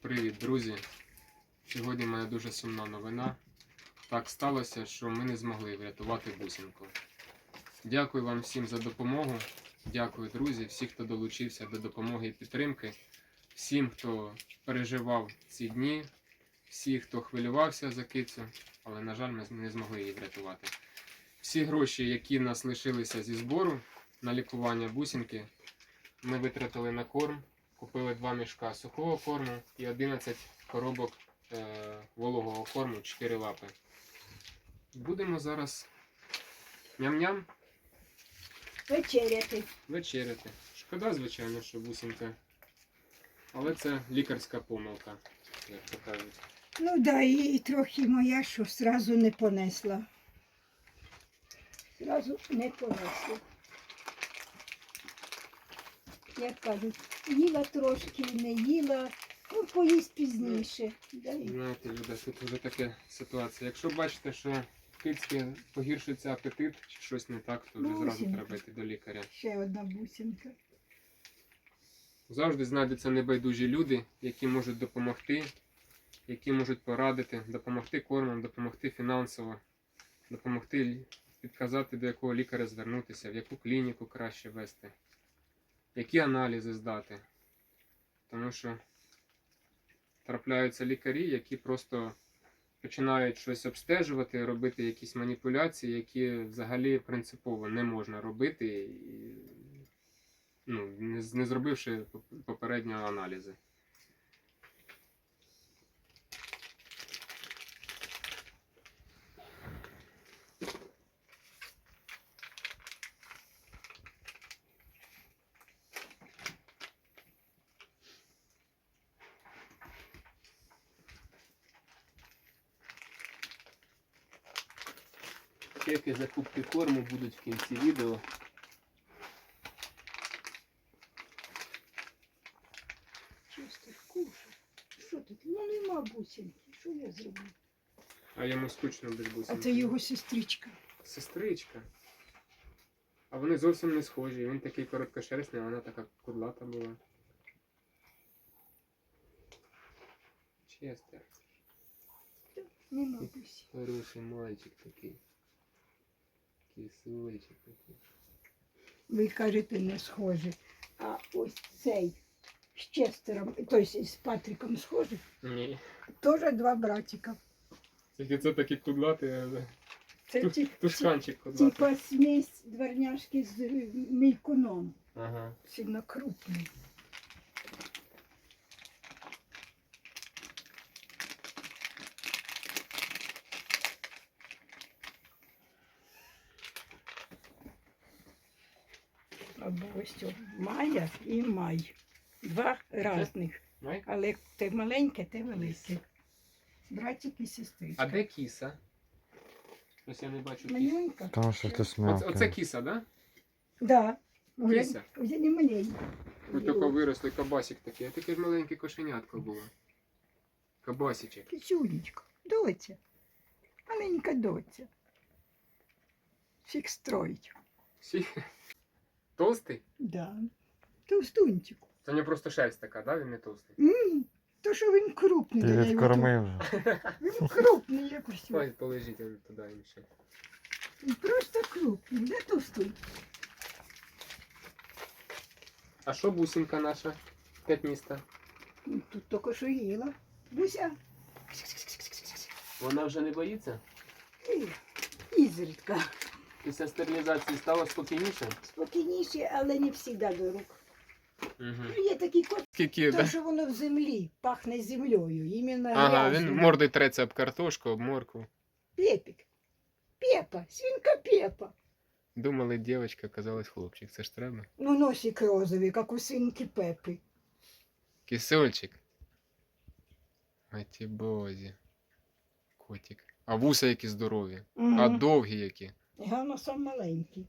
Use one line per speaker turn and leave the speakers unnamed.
Привіт, друзі! Сьогодні моя дуже сумна новина. Так сталося, що ми не змогли врятувати бусинку. Дякую вам всім за допомогу. Дякую, друзі, всі, хто долучився до допомоги і підтримки, всім, хто переживав ці дні, всі, хто хвилювався за кицю, але, на жаль, ми не змогли її врятувати. Всі гроші, які нас лишилися зі збору на лікування бусинки, ми витратили на корм. Купили два мішка сухого корму і 11 коробок е, вологого корму 4 лапи. Будемо зараз ням-ням
Вечеряти.
вечеряти. Шкода, звичайно, що бусинка. Але це лікарська помилка, як то кажуть.
Ну да, і, і трохи моя, що зразу не понесла. Зразу не понесла. Як кажуть, їла трошки, не їла, ну поїсть пізніше. Да,
Знаєте, люди, тут вже така ситуація. Якщо бачите, що кицьки погіршується апетит чи щось не так, то вже зразу
Бусинка.
треба йти до лікаря.
ще одна бусинка.
Завжди знайдуться небайдужі люди, які можуть допомогти, які можуть порадити, допомогти кормом, допомогти фінансово, допомогти підказати, до якого лікаря звернутися, в яку клініку краще вести, які аналізи здати. Тому що трапляються лікарі, які просто починають щось обстежувати, робити якісь маніпуляції, які взагалі принципово не можна робити. Ну, не, зробивши поп- попередньо аналізи.
Чеки закупки корму будуть в кінці відео.
Щось ти кушав. Що тут? Ну нема бусинки. Що я зроблю?
А йому скучно без
А це його сестричка.
Сестричка. А вони зовсім не схожі. Він такий короткошерстний, а вона така кудлата була. Честер.
Нема бусинки.
Хороший мальчик такий. Кисульчик такий.
Ви кажете, не схожі. А ось цей з Честером, тобто з Патріком схожий.
Ні.
Теж два братика.
Тільки це такий кудлатий, але
Це ті,
тушканчик кудлатий.
типа смесь дворняшки з е, мількуном.
Ага.
Сильно крупний. Або ось цього Майя і Май. Два різних.
Май?
Але те маленьке, те велике. Братик і сестричка.
А де кіса? Щось я не бачу кіса.
Маленька.
Там
Ще-
смелке.
Оце, оце кіса, да?
Да. Уже,
Кіся.
вже не маленька.
Ось тако виросли кабасик такий, а таке ж маленьке кошенятко було. Кабасичек.
Кисюнечка, доця. Маленька доця. Всіх строїть.
Всі... Толстий?
Да. Товстунчик.
Це у нього просто шерсть така, да? Він не толстий.
М, То, що він крупний.
Ти
я його
відкормив вже.
тут- Він крупний, як ось.
Ой, полежіть він туди він ще.
Він просто крупний, не товстий.
А що бусинка наша? П'ятніста.
Ну, Тут тільки що їла. Буся.
Вона вже не боїться?
І- Ізрідка.
Після стерилізації стало спокійніше?
Спокійніше, але не завжди до рук.
Угу.
Ну, Є такі кот,
Скільки,
то,
да?
що воно в землі, пахне землею. Іменно
Ага,
грязно.
він мордою треться об картошку, об морку.
Пепик. Пепа, свинка Пепа.
Думали, дівчинка, оказалась хлопчик. Це ж треба.
Ну, носик розовий, як у свинки Пепи.
Кисельчик. А ті бозі. Котик. А вуса які здорові. А довгі які.
Сам маленький.